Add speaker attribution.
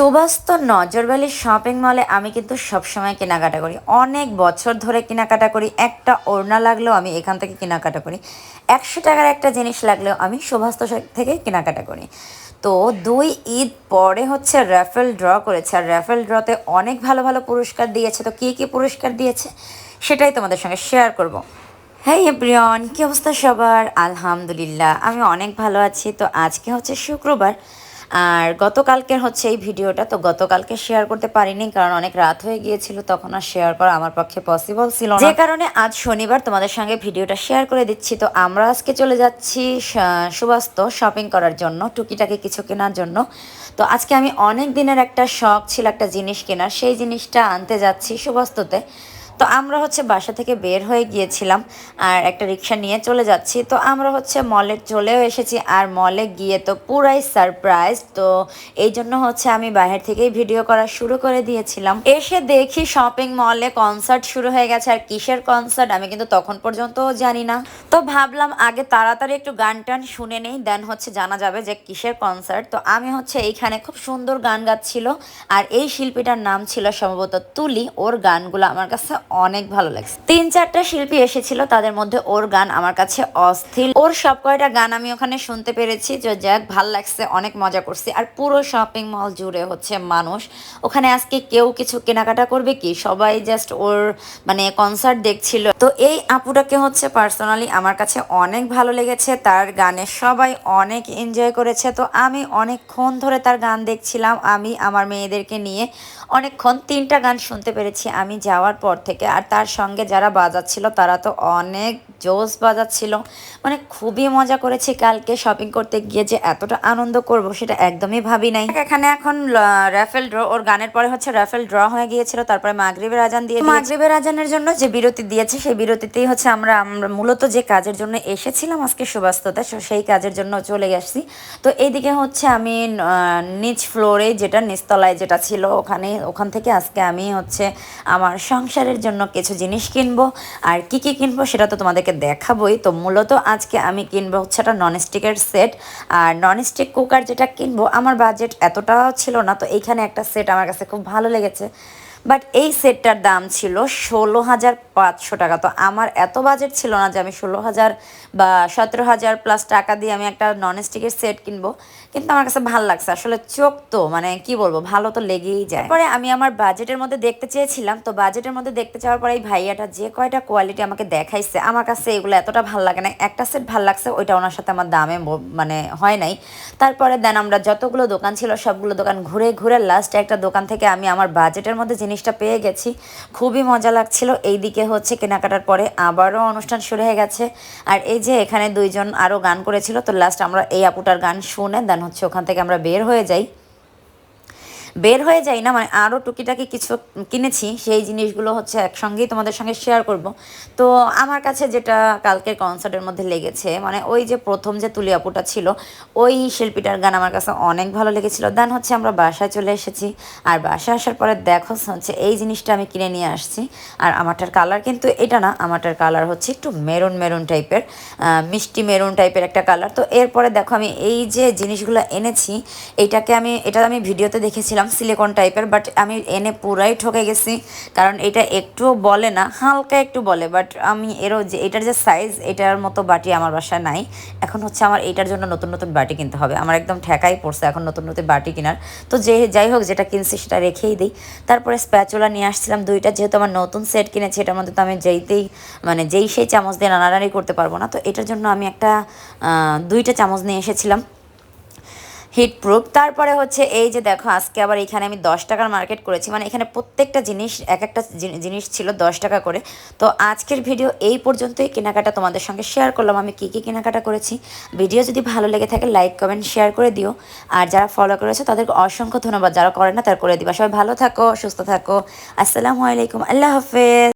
Speaker 1: Subastu নজরবালি shopping মলে আমি কিন্তু সবসময় কেনাকাটা করি। অনেক বছর ধরে কেনাকাটা করি। একটা ওড়না লাগলেও আমি এখান থেকে কেনাকাটা করি। একশো টাকার একটা জিনিস লাগলেও আমি সুবাস্ত থেকে কেনাকাটা করি। তো দুই ঈদ পরে হচ্ছে র্যাফেল ড্র করেছে। আর র্যাফেল ড্রতে অনেক ভালো ভালো পুরস্কার দিয়েছে। তো কী কী পুরস্কার দিয়েছে? সেটাই তোমাদের সঙ্গে শেয়ার করব। হ্যাঁ এভরিওয়ান কী অবস্থা সবার? আলহামদুলিল্লাহ, আমি অনেক ভালো আছি। তো আজকে হচ্ছে শুক্রবার। আর গতকালকের হচ্ছে এই ভিডিওটা, তো গতকালকে শেয়ার করতে পারিনি কারণ অনেক রাত হয়ে গিয়েছিল, তখন আর শেয়ার করা আমার পক্ষে পসিবল ছিল যে কারণে আজ শনিবার তোমাদের সঙ্গে ভিডিওটা শেয়ার করে দিচ্ছি, তো আমরা আজকে চলে যাচ্ছি সুবাস্ত শপিং করার জন্য, টুকিটাকি কিছু কেনার জন্য। তো আজকে আমি অনেক দিনের একটা শখ ছিল একটা জিনিস কেনার, সেই জিনিসটা আনতে যাচ্ছি সুবাস্ততে। তো আমরা হচ্ছে বাসা থেকে বের হয়ে গিয়েছিলাম আর একটা রিক্সা নিয়ে চলে যাচ্ছি। তো আমরা হচ্ছে মলে চলেও এসেছি আর মলে গিয়ে তো পুরাই সারপ্রাইজ তো এই জন্য হচ্ছে আমি বাইরে থেকেই ভিডিও করা শুরু করে দিয়েছিলাম। এসে দেখি শপিং মলে কনসার্ট শুরু হয়ে গেছে আর কিসের কনসার্ট আমি কিন্তু তখন পর্যন্ত জানি না। তো ভাবলাম আগে তাড়াতাড়ি একটু গান টান শুনে নেই, দেন হচ্ছে জানা যাবে যে কিসের কনসার্ট। তো আমি হচ্ছে এইখানে খুব সুন্দর গান গাচ্ছিল আর এই শিল্পীটার নাম ছিল সম্ভবত তুলি। ওর গানগুলো আমার কাছে অনেক ভালো লাগছে। তিন চারটা শিল্পী এসেছিল, তাদের মধ্যে ওর গান আমার কাছে অস্থির। ওর সব কয়টা গান আমি ওখানে শুনতে পেরেছি, যে যাক, ভালো লাগছে, অনেক মজা করছি। আর পুরো শপিং মল জুড়ে হচ্ছে মানুষ। ওখানে আজকে কেউ কিছু কেনাকাটা করবে কি? সবাই জাস্ট ওর মানে কনসার্ট দেখছিল। তো এই আপুটাকে হচ্ছে পার্সোনালি আমার কাছে অনেক ভালো লেগেছে। তার গানে সবাই অনেক এনজয় করেছে। তো আমি অনেকক্ষণ ধরে তার গান দেখছিলাম। আমি, আমার মেয়েদেরকে নিয়ে অনেকক্ষণ তিনটা গান শুনতে পেরেছি। আমি যাওয়ার পর থেকে আর তার সঙ্গে যারা বাজাচ্ছিল তারা তো অনেক জোস বাজাচ্ছিল। মানে খুবই মজা করেছি কালকে শপিং করতে গিয়ে যে এতটা আনন্দ করব সেটা একদমই ভাবি নাই। এখানে এখন র্যাফেল ড্র ওর গানের পরে হচ্ছে র্যাফেল ড্র হয়ে গিয়েছিল, তারপরে মাগরিবের আজান দিয়ে মাগরিবের আজানের জন্য যে বিরতি দিয়েছে, সেই বিরতিতেই হচ্ছে আমরা আমরা মূলত যে কাজের জন্য এসেছিলাম আজকে সুবাস্ততে সেই কাজের জন্য চলে গেছি তো এইদিকে হচ্ছে আমি নিচ ফ্লোরে যেটা, নিচতলায় যেটা ছিল, ওখানে, ওখান থেকে আজকে আমি হচ্ছে আমার সংসারের জন্য কিছু জিনিস কিনবো। আর কি কি কিনবো সেটা তো তোমাদেরকে দেখাবোই। তো মূলত আজকে আমি কিনবো হচ্ছে একটা ননস্টিকের সেট আর ননস্টিক কুকার যেটা কিনবো, আমার বাজেট এতটাও ছিল না, তো এইখানে একটা সেট আমার কাছে খুব ভালো লেগেছে। বাট এই সেটটার দাম ছিল ষোলো হাজার পাঁচশো টাকা। তো আমার এত বাজেট ছিল না যে আমি ষোলো হাজার বা সতেরো হাজার প্লাস টাকা দিয়ে আমি একটা ননস্টিকের সেট কিনবো। কিন্তু আমার কাছে ভালো লাগছে। আসলে চোখ তো মানে কি বলব, ভালো তো লেগেই যায়। পরে আমি আমার বাজেটের মধ্যে দেখতে চেয়েছিলাম। তো বাজেটের মধ্যে দেখতে চাওয়ার পরে এই ভাইয়াটা যে কয়টা কোয়ালিটি আমাকে দেখাইছে, আমার কাছে এগুলো এতটা ভালো লাগে না। একটা সেট ভালো লাগছে, ওইটা ওনার সাথে আমার দামে মানে হয় নাই। তারপরে দেন আমরা যতগুলো দোকান ছিল, সবগুলো দোকান ঘুরে ঘুরে লাস্টে একটা দোকান থেকে আমি আমার বাজেটের মধ্যে জিনিসটা পেয়ে গেছি। খুবই মজা লাগছিল। এই দিকে হচ্ছে কেনাকাটার পরে আবারও অনুষ্ঠান শুরু হয়ে গেছে। আর এই যে এখানে দুইজন আরও গান করেছিল, তো লাস্ট আমরা এই আপুটার গান শুনে দেন হচ্ছে ওখান থেকে আমরা বের হয়ে যাই। বের হয়ে যাই না মানে আরও টুকিটাকি কিছু কিনেছি, সেই জিনিসগুলো হচ্ছে একসঙ্গেই তোমাদের সঙ্গে শেয়ার করব। তো আমার কাছে যেটা কালকের কনসার্টের মধ্যে লেগেছে মানে ওই যে প্রথম যে তুলি আপুটা ছিল, ওই শিল্পীটার গান আমার কাছে অনেক ভালো লেগেছিল। দেন হচ্ছে আমরা বাসায় চলে এসেছি, আর বাসায় আসার পরে দেখো হচ্ছে এই জিনিসটা আমি কিনে নিয়ে আসছি। আর আমারটার কালার কিন্তু এটা না, আমারটার কালার হচ্ছে একটু মেরুন মেরুন টাইপের মিষ্টি মেরুন টাইপের একটা কালার তো এরপরে দেখো আমি এই যে জিনিসগুলো এনেছি এটাকে আমি, এটা আমি ভিডিওতে দেখেছিলাম সিলিকন টাইপের বাট আমি এনে পুরাই ঠকে গেছি। কারণ এটা একটুও বলে না, হালকা একটু বলে বাট আমি এরও যে, এটার যে সাইজ এটার মতো বাটি আমার বাসায় নাই। এখন হচ্ছে আমার এটার জন্য নতুন নতুন বাটি কিনতে হবে। আমার একদম ঠেকাই পড়ছে এখন নতুন নতুন বাটি কেনার। তো যে, যাই হোক, যেটা কিনছি সেটা রেখেই দিই। তারপরে স্প্যাচুলা নিয়ে আসছিলাম দুইটা, যেহেতু আমার নতুন সেট কিনেছি, এটার মধ্যে তো আমি যেইতেই মানে যেই সেই চামচ দিয়ে নাড়ানাড়ি করতে পারব না। তো এটার জন্য আমি একটা দুইটা চামচ নিয়ে এসেছিলাম। হিট প্রুফ তারপরে হচ্ছে এই যে দেখো, আজকে আবার এখানে আমি দশ টাকার মার্কেট করেছি। মানে এখানে প্রত্যেকটা জিনিস এক একটা জিনিস ছিল দশ টাকা করে। তো আজকের ভিডিও এই পর্যন্তই। কেনাকাটা তোমাদের সঙ্গে শেয়ার করলাম। আমি কী কী কেনাকাটা করেছি। ভিডিও যদি ভালো লেগে থাকে লাইক কমেন্ট শেয়ার করে দিও। আর যারা ফলো করেছে, তাদেরকে অসংখ্য ধন্যবাদ। যারা করে না, তারা করে দিবা। সবাই ভালো থাকো, সুস্থ থাকো। আসসালামু আলাইকুম। আল্লাহ হাফেজ।